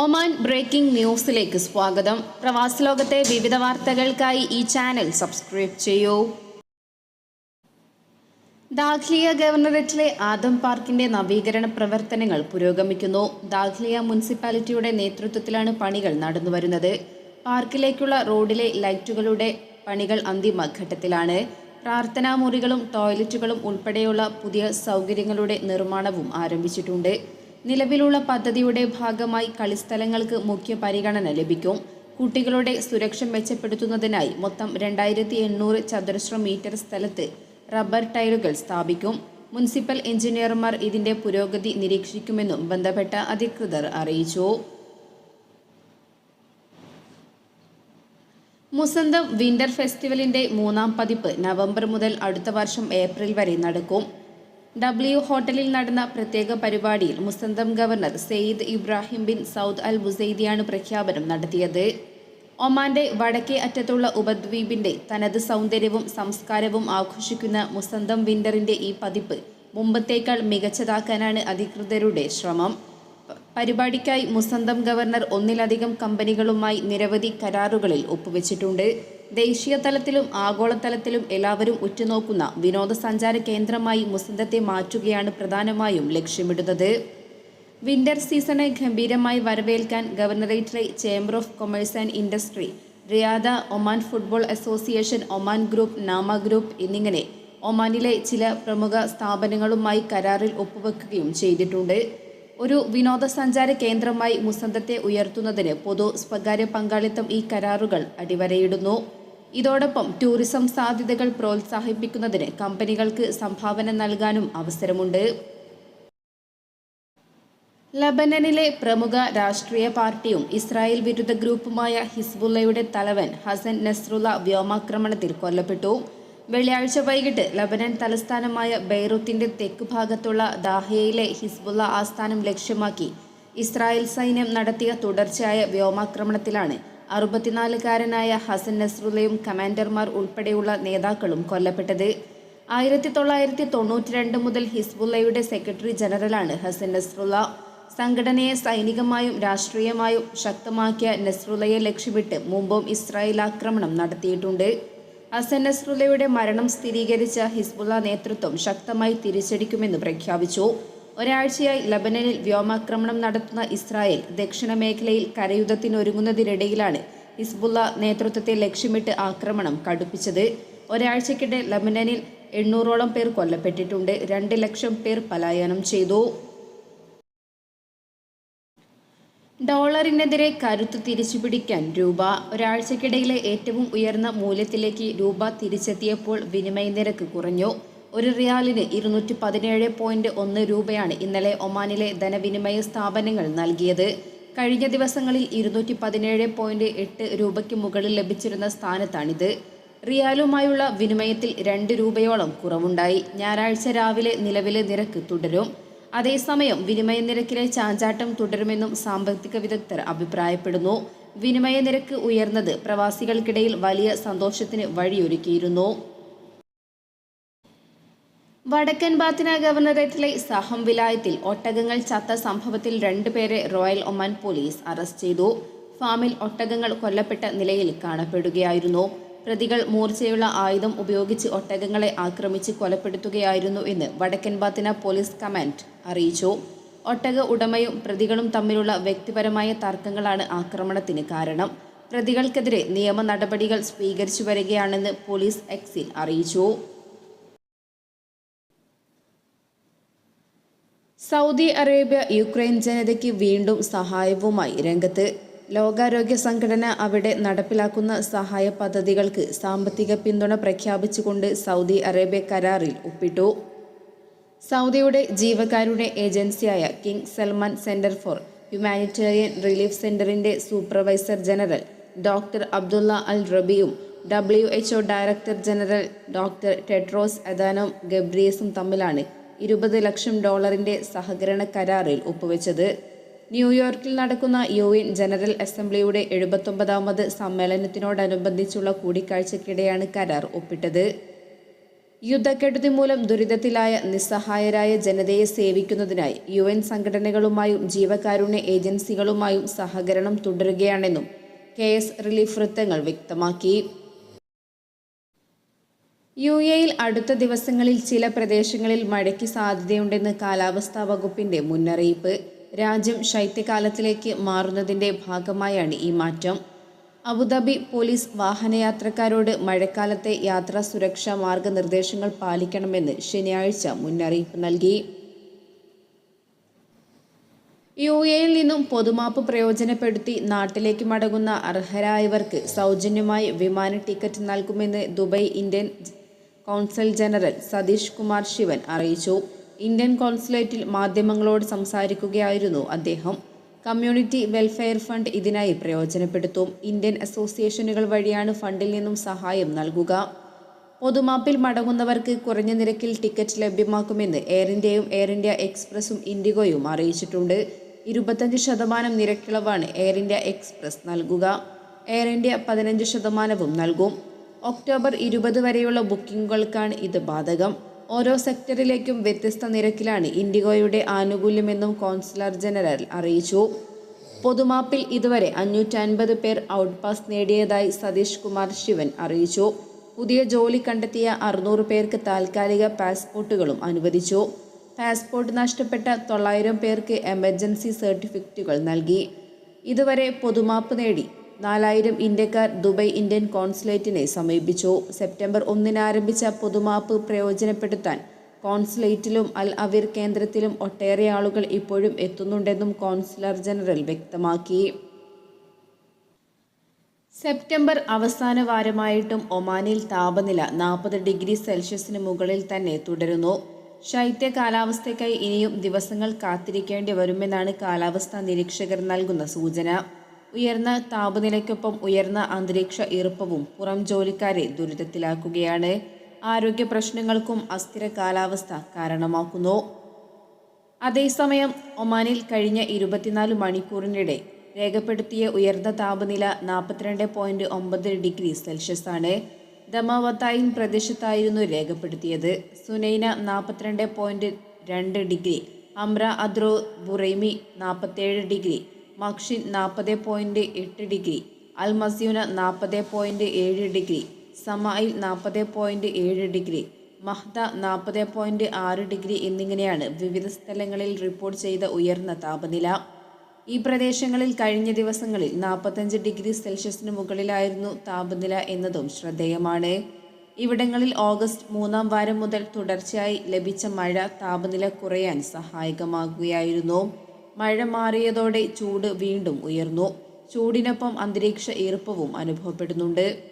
Oman breaking ന്യൂസിലേക്ക് സ്വാഗതം. പ്രവാസ ലോകത്തെ വിവിധ വാർത്തകൾക്കായി ഈ ചാനൽ സബ്സ്ക്രൈബ് ചെയ്യൂ. ദാഖ്ലിയ ഗവർണറേറ്റിലെ ആദം പാർക്കിന്റെ നവീകരണ പ്രവർത്തനങ്ങൾ പുരോഗമിക്കുന്നു. ദാഖ്ലിയ മുനിസിപ്പാലിറ്റിയുടെ നേതൃത്വത്തിലാണ് പണികൾ നടന്നുവരുന്നത്. പാർക്കിലേക്കുള്ള റോഡിലെ ലൈറ്റുകളുടെ പണികൾ അന്തിമഘട്ടത്തിലാണ്. പ്രാർത്ഥനാ മുറികളും ടോയ്ലറ്റുകളും ഉൾപ്പെടെയുള്ള പുതിയ സൗകര്യങ്ങളുടെ നിർമ്മാണവും ആരംഭിച്ചിട്ടുണ്ട്. നിലവിലുള്ള പദ്ധതിയുടെ ഭാഗമായി കളിസ്ഥലങ്ങൾക്ക് മുഖ്യ പരിഗണന ലഭിക്കും. കുട്ടികളുടെ സുരക്ഷ മെച്ചപ്പെടുത്തുന്നതിനായി മൊത്തം രണ്ടായിരത്തി എണ്ണൂറ് ചതുരശ്ര മീറ്റർ സ്ഥലത്ത് റബ്ബർ ടൈലുകൾ സ്ഥാപിക്കും. മുനിസിപ്പൽ എഞ്ചിനീയർമാർ ഇതിന്റെ പുരോഗതി നിരീക്ഷിക്കുമെന്നും ബന്ധപ്പെട്ട അധികൃതർ അറിയിച്ചു. മുസന്തം വിന്റർ ഫെസ്റ്റിവലിന്റെ മൂന്നാം പതിപ്പ് നവംബർ മുതൽ അടുത്ത വർഷം ഏപ്രിൽ വരെ നടക്കും. ഡബ്ല്യു ഹോട്ടലിൽ നടന്ന പ്രത്യേക പരിപാടിയിൽ Musandam governor Sayyid Ibrahim bin Saud Al ബുസൈദിയാണ് പ്രഖ്യാപനം നടത്തിയത്. ഒമാന്റെ വടക്കേ അറ്റത്തുള്ള ഉപദ്വീപിന്റെ തനത് സൗന്ദര്യവും സംസ്കാരവും ആഘോഷിക്കുന്ന മുസന്തം വിന്ററിന്റെ ഈ പതിപ്പ് മുമ്പത്തേക്കാൾ മികച്ചതാക്കാനാണ് അധികൃതരുടെ ശ്രമം. പരിപാടിക്കായി മുസന്തം ഗവർണർ ഒന്നിലധികം കമ്പനികളുമായി നിരവധി കരാറുകളിൽ ഒപ്പുവെച്ചിട്ടുണ്ട്. ദേശീയ തലത്തിലും ആഗോളതലത്തിലും എല്ലാവരും ഉറ്റുനോക്കുന്ന വിനോദസഞ്ചാര കേന്ദ്രമായി മുസന്തത്തെ മാറ്റുകയാണ് പ്രധാനമായും ലക്ഷ്യമിടുന്നത്. വിന്റർ സീസണെ ഗംഭീരമായി വരവേൽക്കാൻ ഗവർണറേറ്ററെ chamber of commerce and industry Riyada Oman football association Oman group Nama group എന്നിങ്ങനെ ഒമാനിലെ ചില പ്രമുഖ സ്ഥാപനങ്ങളുമായി കരാറിൽ ഒപ്പുവെക്കുകയും ചെയ്തിട്ടുണ്ട്. ഒരു വിനോദസഞ്ചാര കേന്ദ്രമായി മുസന്തത്തെ ഉയർത്തുന്നതിന് പൊതു സ്വകാര്യ പങ്കാളിത്തം ഈ കരാറുകൾ അടിവരയിടുന്നു. ഇതോടൊപ്പം ടൂറിസം സാധ്യതകൾ പ്രോത്സാഹിപ്പിക്കുന്നതിന് കമ്പനികൾക്ക് സംഭാവന നൽകാനും അവസരമുണ്ട്. ലബനനിലെ പ്രമുഖ രാഷ്ട്രീയ പാർട്ടിയും ഇസ്രായേൽ വിരുദ്ധ ഗ്രൂപ്പുമായ ഹിസ്ബുള്ളയുടെ തലവൻ ഹസൻ നസ്രുള്ള വ്യോമാക്രമണത്തിൽ കൊല്ലപ്പെട്ടു. വെള്ളിയാഴ്ച വൈകിട്ട് ലബനൻ തലസ്ഥാനമായ ബെയ്റൂത്തിന്റെ തെക്ക് ഭാഗത്തുള്ള ദാഹയയിലെ ഹിസ്ബുള്ള ആസ്ഥാനം ലക്ഷ്യമാക്കി ഇസ്രായേൽ സൈന്യം നടത്തിയ തുടർച്ചയായ വ്യോമാക്രമണത്തിലാണ് അറുപത്തിനാലുകാരനായ ഹസൻ നസ്രുലയും കമാൻഡർമാർ ഉൾപ്പെടെയുള്ള നേതാക്കളും കൊല്ലപ്പെട്ടത്. ആയിരത്തി തൊള്ളായിരത്തി തൊണ്ണൂറ്റി രണ്ട് മുതൽ ഹിസ്ബുല്ലയുടെ സെക്രട്ടറി ജനറലാണ് ഹസൻ നസ്രുല്ല സംഘടനയെ സൈനികമായും രാഷ്ട്രീയമായും ശക്തമാക്കിയ നസ്രുലയെ ലക്ഷ്യമിട്ട് മുമ്പും ഇസ്രായേൽ ആക്രമണം നടത്തിയിട്ടുണ്ട്. ഹസൻ നസ്രുലയുടെ മരണം സ്ഥിരീകരിച്ച ഹിസ്ബുള്ള നേതൃത്വം ശക്തമായി തിരിച്ചടിക്കുമെന്ന് പ്രഖ്യാപിച്ചു. ഒരാഴ്ചയായി ലബനനിൽ വ്യോമാക്രമണം നടത്തുന്ന ഇസ്രായേൽ ദക്ഷിണ മേഖലയിൽ കരയുദ്ധത്തിനൊരുങ്ങുന്നതിനിടയിലാണ് ഹിസ്ബുള്ള നേതൃത്വത്തെ ലക്ഷ്യമിട്ട് ആക്രമണം കടുപ്പിച്ചത്. ഒരാഴ്ചക്കിടെ ലബനനിൽ എണ്ണൂറോളം പേർ കൊല്ലപ്പെട്ടിട്ടുണ്ട്. രണ്ട് ലക്ഷം പേർ പലായനം ചെയ്തു. ഡോളറിനെതിരെ കരുത്ത് തിരിച്ചുപിടിക്കാൻ രൂപ. ഒരാഴ്ചക്കിടയിലെ ഏറ്റവും ഉയർന്ന മൂല്യത്തിലേക്ക് രൂപ തിരിച്ചെത്തിയപ്പോൾ വിനിമയ നിരക്ക് കുറഞ്ഞു. ഒരു റിയാലിന് ഇരുന്നൂറ്റി പതിനേഴ് പോയിന്റ് ഒന്ന് രൂപയാണ് ഇന്നലെ ഒമാനിലെ ധനവിനിമയ സ്ഥാപനങ്ങൾ നൽകിയത്. കഴിഞ്ഞ ദിവസങ്ങളിൽ ഇരുന്നൂറ്റി പതിനേഴ് പോയിന്റ് എട്ട് രൂപയ്ക്ക് മുകളിൽ ലഭിച്ചിരുന്ന സ്ഥാനത്താണിത്. റിയാലുമായുള്ള വിനിമയത്തിൽ രണ്ട് രൂപയോളം കുറവുണ്ടായി. ഞായറാഴ്ച രാവിലെ നിലവിലെ നിരക്ക് തുടരും. അതേസമയം വിനിമയ നിരക്കിലെ ചാഞ്ചാട്ടം തുടരുമെന്നും സാമ്പത്തിക വിദഗ്ധർ അഭിപ്രായപ്പെടുന്നു. വിനിമയ നിരക്ക് ഉയർന്നത് പ്രവാസികൾക്കിടയിൽ വലിയ സന്തോഷത്തിന് വഴിയൊരുക്കിയിരുന്നു. വടക്കൻ ബാത്തിന ഗവർണറേറ്റിലെ സഹം വിലായത്തിൽ ഒട്ടകങ്ങൾ ചത്ത സംഭവത്തിൽ രണ്ടുപേരെ റോയൽ ഒമാൻ പോലീസ് അറസ്റ്റ് ചെയ്തു. ഫാമിൽ ഒട്ടകങ്ങൾ കൊല്ലപ്പെട്ട നിലയിൽ കാണപ്പെടുകയായിരുന്നു. പ്രതികൾ മൂർച്ചയുള്ള ആയുധം ഉപയോഗിച്ച് ഒട്ടകങ്ങളെ ആക്രമിച്ച് കൊലപ്പെടുത്തുകയായിരുന്നു എന്ന് വടക്കൻ ബാത്തിന പോലീസ് കമാൻഡ് അറിയിച്ചു. ഒട്ടക ഉടമയും പ്രതികളും തമ്മിലുള്ള വ്യക്തിപരമായ തർക്കങ്ങളാണ് ആക്രമണത്തിന് കാരണം. പ്രതികൾക്കെതിരെ നിയമ നടപടികൾ സ്വീകരിച്ചു വരികയാണെന്ന് പോലീസ് എക്സിൽ അറിയിച്ചു. സൗദി അറേബ്യ യുക്രൈൻ ജനതയ്ക്ക് വീണ്ടും സഹായവുമായി രംഗത്ത്. ലോകാരോഗ്യ സംഘടന അവിടെ നടപ്പിലാക്കുന്ന സഹായ പദ്ധതികൾക്ക് സാമ്പത്തിക പിന്തുണ പ്രഖ്യാപിച്ചുകൊണ്ട് സൗദി അറേബ്യ കരാറിൽ ഒപ്പിട്ടു. സൗദിയുടെ ജീവകാരുടെ ഏജൻസിയായ King Salman Centre for Humanitarian Relief സെന്ററിന്റെ supervisor general doctor Abdullah Al റബിയും W director general doctor Tedros Adhanom ഗബ്രിയസും തമ്മിലാണ് ഇരുപത് ഡോളറിന്റെ സഹകരണ കരാറിൽ ഒപ്പുവെച്ചത്. ന്യൂയോർക്കിൽ നടക്കുന്ന യു എൻ ജനറൽ അസംബ്ലിയുടെ എഴുപത്തൊമ്പതാമത് സമ്മേളനത്തിനോടനുബന്ധിച്ചുള്ള കൂടിക്കാഴ്ചയ്ക്കിടെയാണ് കരാർ ഒപ്പിട്ടത്. യുദ്ധക്കെടുതി മൂലം ദുരിതത്തിലായ നിസ്സഹായരായ ജനതയെ സേവിക്കുന്നതിനായി യു എൻ സംഘടനകളുമായും ജീവകാരുണ്യ ഏജൻസികളുമായും സഹകരണം തുടരുകയാണെന്നും കെ എസ് റിലീഫ് വൃത്തങ്ങൾ വ്യക്തമാക്കി. യു എയിൽ അടുത്ത ദിവസങ്ങളിൽ ചില പ്രദേശങ്ങളിൽ മഴയ്ക്ക് സാധ്യതയുണ്ടെന്ന് കാലാവസ്ഥാ വകുപ്പിന്റെ മുന്നറിയിപ്പ്. രാജ്യം ശൈത്യകാലത്തിലേക്ക് മാറുന്നതിന്റെ ഭാഗമായാണ് ഈ മാറ്റം. അബുദാബി പോലീസ് വാഹനയാത്രക്കാരോട് മഴക്കാലത്തെ യാത്രാ സുരക്ഷാ മാർഗനിർദ്ദേശങ്ങൾ പാലിക്കണമെന്ന് ശനിയാഴ്ച മുന്നറിയിപ്പ് നൽകി. യു എയിൽ നിന്നും പൊതുമാപ്പ് പ്രയോജനപ്പെടുത്തി നാട്ടിലേക്ക് മടങ്ങുന്ന അർഹരായവർക്ക് സൗജന്യമായി വിമാന ടിക്കറ്റ് നൽകുമെന്ന് Dubai Indian consul general Satheesh Kumar Sivan അറിയിച്ചു. ഇന്ത്യൻ കോൺസുലേറ്റിൽ മാധ്യമങ്ങളോട് സംസാരിക്കുകയായിരുന്നു അദ്ദേഹം. കമ്മ്യൂണിറ്റി വെൽഫെയർ ഫണ്ട് ഇതിനായി പ്രയോജനപ്പെടുത്തും. ഇന്ത്യൻ അസോസിയേഷനുകൾ വഴിയാണ് ഫണ്ടിൽ നിന്നും സഹായം നൽകുക. പൊതുമാപ്പിൽ മടങ്ങുന്നവർക്ക് കുറഞ്ഞ നിരക്കിൽ ടിക്കറ്റ് ലഭ്യമാക്കുമെന്ന് എയർ ഇന്ത്യയും എയർ ഇന്ത്യ എക്സ്പ്രസും ഇൻഡിഗോയും അറിയിച്ചിട്ടുണ്ട്. ഇരുപത്തഞ്ച് ശതമാനം നിരക്കിളവാണ് എയർ ഇന്ത്യ എക്സ്പ്രസ് നൽകുക. എയർ ഇന്ത്യ പതിനഞ്ച് ശതമാനവും നൽകും. ഒക്ടോബർ ഇരുപത് വരെയുള്ള ബുക്കിംഗുകൾക്കാണ് ഇത് ബാധകം. ഓരോ സെക്ടറിലേക്കും വ്യത്യസ്ത നിരക്കിലാണ് ഇൻഡിഗോയുടെ ആനുകൂല്യമെന്നും കോൺസുലർ ജനറൽ അറിയിച്ചു. പൊതുമാപ്പിൽ ഇതുവരെ അഞ്ഞൂറ്റൻപത് പേർ ഔട്ട് പാസ് നേടിയതായി സതീഷ് കുമാർ ശിവൻ അറിയിച്ചു. പുതിയ ജോലി കണ്ടെത്തിയ അറുന്നൂറ് പേർക്ക് താൽക്കാലിക പാസ്പോർട്ടുകളും അനുവദിച്ചു. പാസ്പോർട്ട് നഷ്ടപ്പെട്ട തൊള്ളായിരം പേർക്ക് എമർജൻസി സർട്ടിഫിക്കറ്റുകൾ നൽകി. ഇതുവരെ പൊതുമാപ്പ് നേടി നാലായിരം ഇന്ത്യക്കാർ ദുബൈ ഇന്ത്യൻ കോൺസുലേറ്റിനെ സമീപിച്ചു. സെപ്റ്റംബർ ഒന്നിന് ആരംഭിച്ച പൊതുമാപ്പ് പ്രയോജനപ്പെടുത്താൻ കോൺസുലേറ്റിലും അൽ അവിർ കേന്ദ്രത്തിലും ഒട്ടേറെ ആളുകൾ ഇപ്പോഴും എത്തുന്നുണ്ടെന്നും കോൺസുലർ ജനറൽ വ്യക്തമാക്കി. സെപ്റ്റംബർ അവസാന വാരമായിട്ടും ഒമാനിൽ താപനില നാൽപ്പത് ഡിഗ്രി സെൽഷ്യസിന് മുകളിൽ തന്നെ തുടരുന്നു. ശൈത്യ കാലാവസ്ഥയ്ക്കായി ഇനിയും ദിവസങ്ങൾ കാത്തിരിക്കേണ്ടി വരുമെന്നാണ് കാലാവസ്ഥാ നിരീക്ഷകർ നൽകുന്ന സൂചന. ഉയർന്ന താപനിലയ്ക്കൊപ്പം ഉയർന്ന അന്തരീക്ഷ ഈർപ്പവും പുറം ജോലിക്കാരെ ദുരിതത്തിലാക്കുകയാണ്. ആരോഗ്യ പ്രശ്നങ്ങൾക്കും അസ്ഥിര കാലാവസ്ഥ കാരണമാക്കുന്നു. അതേസമയം ഒമാനിൽ കഴിഞ്ഞ ഇരുപത്തിനാല് മണിക്കൂറിനിടെ രേഖപ്പെടുത്തിയ ഉയർന്ന താപനില നാൽപ്പത്തിരണ്ട് പോയിന്റ് ഒമ്പത് ഡിഗ്രി സെൽഷ്യസ് ആണ് ദമാവത്തായിൻ പ്രദേശത്തായിരുന്നു രേഖപ്പെടുത്തിയത്. സുനൈന നാൽപ്പത്തിരണ്ട് പോയിന്റ് രണ്ട് ഡിഗ്രി അമ്ര അദ്രോ ബുറൈമി നാൽപ്പത്തേഴ് ഡിഗ്രി മക്ഷിൻ നാൽപ്പത് പോയിന്റ് എട്ട് ഡിഗ്രി അൽ മസ്യൂന നാൽപ്പത് പോയിന്റ് ഏഴ് ഡിഗ്രി സമായിൽ നാൽപ്പത് പോയിന്റ് ഏഴ് ഡിഗ്രി മഹ്ദ നാൽപ്പത് പോയിന്റ് ആറ് ഡിഗ്രി എന്നിങ്ങനെയാണ് വിവിധ സ്ഥലങ്ങളിൽ റിപ്പോർട്ട് ചെയ്ത ഉയർന്ന താപനില. ഈ പ്രദേശങ്ങളിൽ കഴിഞ്ഞ ദിവസങ്ങളിൽ നാൽപ്പത്തഞ്ച് ഡിഗ്രി സെൽഷ്യസിന് മുകളിലായിരുന്നു താപനില എന്നതും ശ്രദ്ധേയമാണ്. ഇവിടങ്ങളിൽ ഓഗസ്റ്റ് മൂന്നാം വാരം മുതൽ തുടർച്ചയായി ലഭിച്ച മഴ താപനില കുറയാൻ സഹായകമാകുകയായിരുന്നു. മഴ മാറിയതോടെ ചൂട് വീണ്ടും ഉയർന്നു. ചൂടിനൊപ്പം അന്തരീക്ഷ ഈർപ്പവും അനുഭവപ്പെടുന്നുണ്ട്.